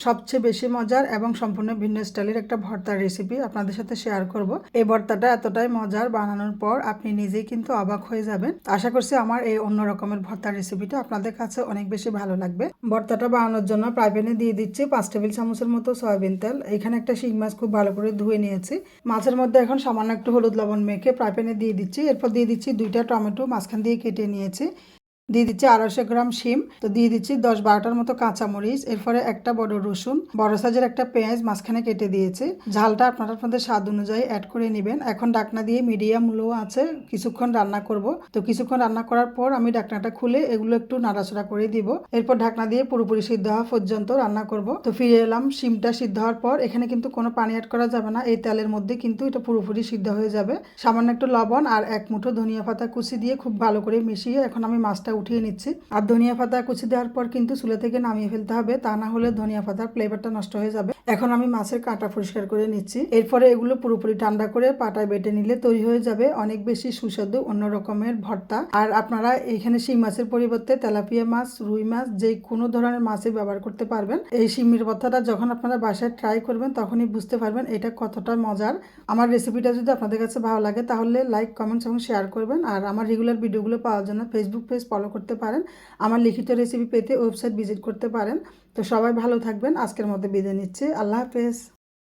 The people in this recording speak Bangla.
সবচেয়ে বেশি মজার এবং সম্পূর্ণ ভিন্ন স্টাইলের একটা ভর্তার রেসিপি আপনাদের সাথে শেয়ার করব। এই ভর্তাটা এতটাই মজার বানানোর পর আপনি নিজেই কিন্তু অবাক হয়ে যাবেন। আশা করছি আমার এই অন্য রকমের ভর্তার রেসিপিটা আপনাদের কাছে অনেক বেশি ভালো লাগবে। ভর্তাটা বানানোর জন্য ফ্রাই প্যানে দিয়ে দিচ্ছি পাঁচ টেবিল চামচের মতো সয়াবিন তেল। এখানে একটা শিং মাছ খুব ভালো করে ধুয়ে নিয়েছি। মাছের মধ্যে এখন সামান্য একটু হলুদ লবণ মেখে ফ্রাই প্যানে দিয়ে দিচ্ছি। এরপর দিয়ে দিচ্ছি দুইটা টমেটো মাঝখান দিয়ে কেটে নিয়েছি। দিয়ে দিচ্ছি আড়াইশো গ্রাম শিম। তো দিয়ে দিচ্ছি দশ বারোটার মতো কাঁচামরিচ। এরপরে একটা বড় রসুন। বড় সাইজের একটা পেঁয়াজ মাঝখানে কেটে দিয়েছি। ঝালটা আপনারা আপনাদের স্বাদ অনুযায়ী অ্যাড করে নেবেন। এখন ডাকনা দিয়ে মিডিয়াম লো আছে, কিছুক্ষণ রান্না করব। তো কিছুক্ষণ রান্না করার পর আমি ডাকনাটা খুলে এগুলো একটু নাড়াচাড়া করে দিব। এরপর ঢাকনা দিয়ে পুরোপুরি সিদ্ধ হওয়া পর্যন্ত রান্না করব। তো ফিরে এলাম, শিমটা সিদ্ধ হওয়ার পর এখানে কিন্তু কোনো পানি অ্যাড করা যাবে না। এই তেলের মধ্যে কিন্তু এটা পুরোপুরি সিদ্ধ হয়ে যাবে। সামান্য একটু লবণ আর এক মুঠো ধনিয়া পাতা কুচি দিয়ে খুব ভালো করে মিশিয়ে এখন আমি মাছটা উঠিয়ে নিচ্ছি। আর ধনিয়া পাতা কুচি দেওয়ার পর কিন্তু চুলে থেকে নামিয়ে ফেলতে হবে। তা না হলে ধনিয়া পাতার ফ্লেভারটা নষ্ট হয়ে যাবে। এখন আমি মাছের কাঁটা পরিষ্কার করে নিচ্ছি। এরপরে এগুলো পুরোপুরি ঠান্ডা করে পাটায় বেটে নিলে তৈরি হয়ে যাবে অনেক বেশি সুস্বাদু অন্য রকমের ভর্তা। আর আপনারা এখানে শিং মাছের পরিবর্তে তেলাপিয়া মাছ, রুই মাছ, যে কোনো ধরনের মাছই ব্যবহার করতে পারবেন। এই শিমের ভর্তাটা যখন আপনারা বাসায় ট্রাই করবেন, তখনই বুঝতে পারবেন এটা কতটা মজার। আমার রেসিপিটা যদি আপনাদের কাছে ভালো লাগে, তাহলে লাইক কমেন্টস এবং শেয়ার করবেন। আর আমার রেগুলার ভিডিওগুলো পাওয়ার জন্য ফেসবুক পেজ ফলো করতে পারেন। আমার লিখিত রেসিপি পেতে ওয়েবসাইট ভিজিট করতে পারেন। তো সবাই ভালো থাকবেন। আজকের মধ্যে বিদায় নিচ্ছে। আল্লাহ হাফেজ।